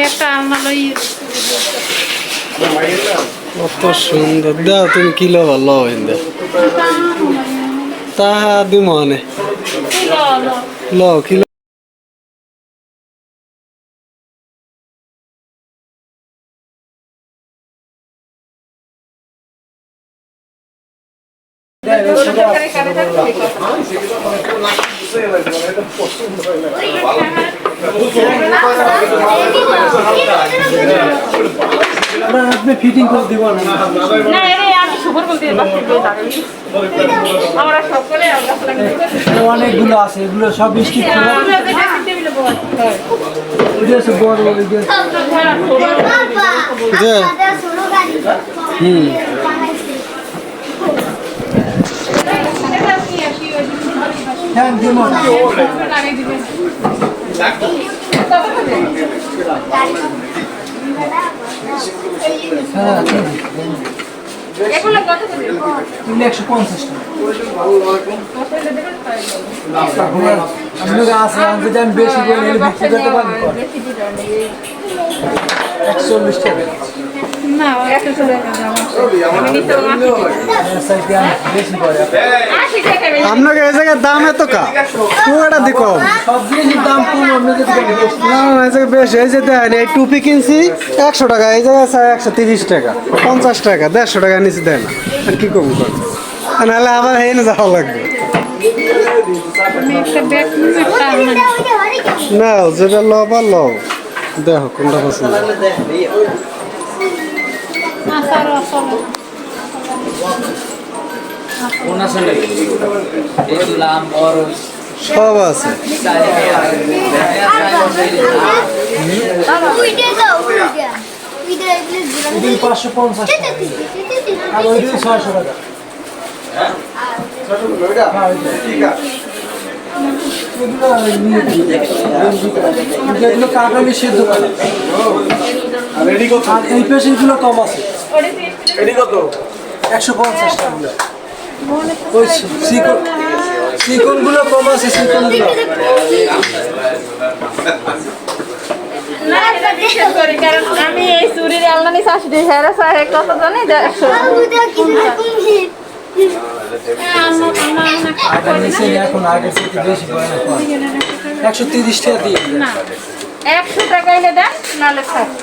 আমি একটা আলনা লই কত সুন্দর। দাও তুমি কি লবা? ল ইন্দা। তাহা দিম অনে ল কি ল? আপনি ফিটিং করে দিব না না এরে আমি সুপার বলতে বাচ্চা দিয়ে দাঁড়াই আমরা সকলে অনেকগুলো আছে। এগুলো সব স্টিক করা হুম। হ্যাঁ একশো পঞ্চাশ টাকা বেশি করে নিলে বিক্রি করতে পারব বেশি দিবেন একশো চল্লিশ টাকা। না আমি টাকা বেশি আপনাকে এই জায়গায় দাম এত কা? পুরোটা দি কম? দাম না না এই জায়গায় বেশ এই যে দেন এই টুপি কিনছি একশো টাকা এই জায়গায় একশো তিরিশ টাকা পঞ্চাশ টাকা দেড়শো টাকা নিচে দেয় না আর কি কম করে নাহলে আমার এই না যাওয়া লাগবে। না যেটা ল বা ল দেখো কোনটা পছন্দ। সব আছে। পাঁচশো পঞ্চাশ। আর ওই ছয়শো টাকা। আর এই পেশে এগুলো কম আছে। একশো পঞ্চাশ টাকা। ওই চিকন চিকনগুলো কম আছে চিকনগুলো আমি এই চুরির নিয়ে আসি হেরা সাহে কত জানি দেড়শো হয়। একশো তিরিশ টাকা দিয়ে। না একশো টাকা এনে দেন নাহলে থাক।